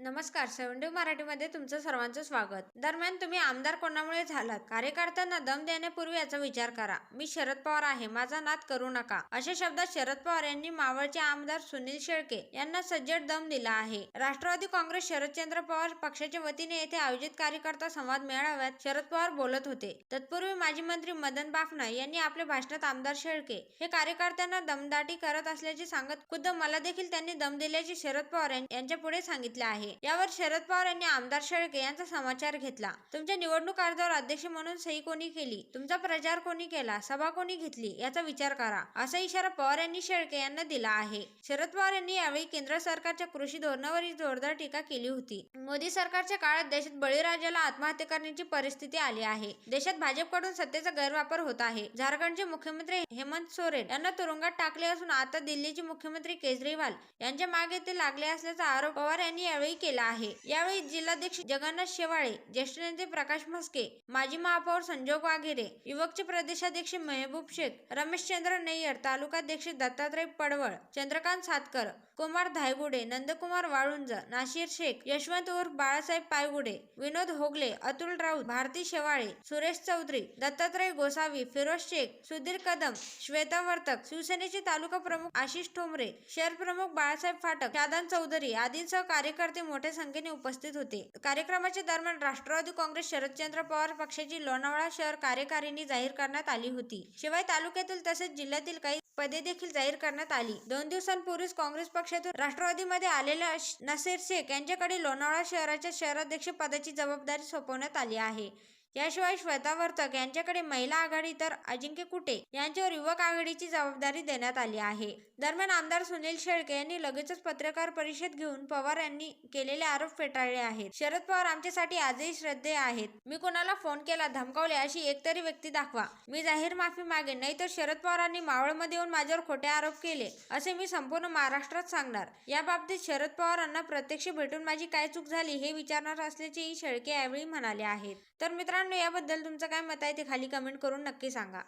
नमस्कार सेवंडी मराठीमध्ये तुमचं सर्वांचं स्वागत. दरम्यान तुम्ही आमदार कोणामुळे झालात? कार्यकर्त्यांना दम देण्यापूर्वी याचा विचार करा. मी शरद पवार आहे. माझा नाद करू नका. अशा शब्दात शरद पवार यांनी मावळचे आमदार सुनील शेळके यांना सज्जड दम दिला आहे. राष्ट्रवादी काँग्रेस शरदचंद्र पवार पक्षाच्या वतीने येथे आयोजित कार्यकर्ता संवाद मेळाव्यात शरद पवार बोलत होते. तत्पूर्वी माजी मंत्री मदन बाफना यांनी आपल्या भाषणात आमदार शेळके हे कार्यकर्त्यांना दमदाटी करत असल्याचे सांगत खुद्द मला देखील त्यांनी दम दिल्याचे शरद पवार यां- यांच्या पुढे सांगितले आहे. यावर शरद पवार यांनी आमदार शेळके यांचा समाचार घेतला. तुमच्या निवडणूक अर्जावर अध्यक्ष म्हणून सही कोणी केली? तुमचा प्रचार कोणी केला? सभा कोणी घेतली? याचा विचार करा. असा इशारा पवार यांनी शेळके यांना दिला आहे. शरद पवार यांनी यावेळी केंद्र सरकारच्या कृषी धोरणावरही जोरदार टीका केली होती. मोदी सरकारच्या काळात देशात बळीराजाला आत्महत्या करण्याची परिस्थिती आली आहे. देशात भाजपकडून सत्तेचा गैरवापर होत आहे. झारखंडचे मुख्यमंत्री हेमंत सोरेन यांना तुरुंगात टाकले असून आता दिल्लीचे मुख्यमंत्री केजरीवाल यांच्या मागे ते लागले असल्याचा आरोप पवार यांनी यावेळी केला आहे. यावेळी जिल्हाध्यक्ष जगन्नाथ शेवाळे ज्येष्ठ नेते प्रकाश म्हस्के माजी महापौर संजोग वाघेरे युवकचे प्रदेशाध्यक्ष मेहबूब शेख रमेशचंद्र नय्यर तालुकाध्यक्ष दत्तात्रय पडवळ चंद्रकांत सातकर कुमार धायगुडे नंदकुमार वाळुंज नाशिर शेख यशवंत उर्फ बाळासाहेब पायगुडे विनोद होगले अतुल राऊत भारती शेवाळे सुरेश चौधरी दत्तात्रय गोसावी फिरोज शेख सुधीर कदम श्वेता वर्तक शिवसेनेचे तालुका प्रमुख आशिष ठोंबरे शहर प्रमुख बाळासाहेब फाटक शादान चौधरी आदींसह कार्यकर्ते मोठ्या संख्येने उपस्थित होते. कार्यक्रमाच्या दरम्यान राष्ट्रवादी काँग्रेस शरदचंद्र पवार पक्षाची लोणावळा शहर कार्यकारिणी जाहीर करण्यात आली होती. शिवाय तालुक्यातील तसेच जिल्ह्यातील काही पदे देखील जाहीर करण्यात आली. दोन दिवसांपूर्वीच काँग्रेस पक्षातून राष्ट्रवादीमध्ये आलेल्या नसीर शेख यांच्याकडे लोणावळा शहराच्या शहराध्यक्ष पदाची जबाबदारी सोपवण्यात आली आहे. याशिवाय श्वेता वर्तक यांच्याकडे महिला आघाडी तर अजिंक्य कुटे यांच्यावर युवक आघाडीची जबाबदारी देण्यात आली आहे. दरम्यान आमदार सुनील शेळके यांनी लगेचच पत्रकार परिषद घेऊन पवार यांनी केलेले आरोप फेटाळले आहेत. शरद पवार आमच्यासाठी आजही श्रद्धे आहेत. मी कोणाला फोन केला धमकावले अशी एकतरी व्यक्ती दाखवा. मी जाहीर माफी मागेन नाहीतर शरद पवारांनी मावळमध्ये येऊन माझ्यावर खोटे आरोप केले असे मी संपूर्ण महाराष्ट्रात सांगणार. या बाबतीत शरद पवारांना प्रत्यक्ष भेटून माझी काय चूक झाली हे विचारणार असल्याचेही शेळके यावेळी म्हणाले आहेत. तर मित्रांनो मित्रांनो याबद्दल तुमचं काय मत आहे ते खाली कमेंट करून नक्की सांगा.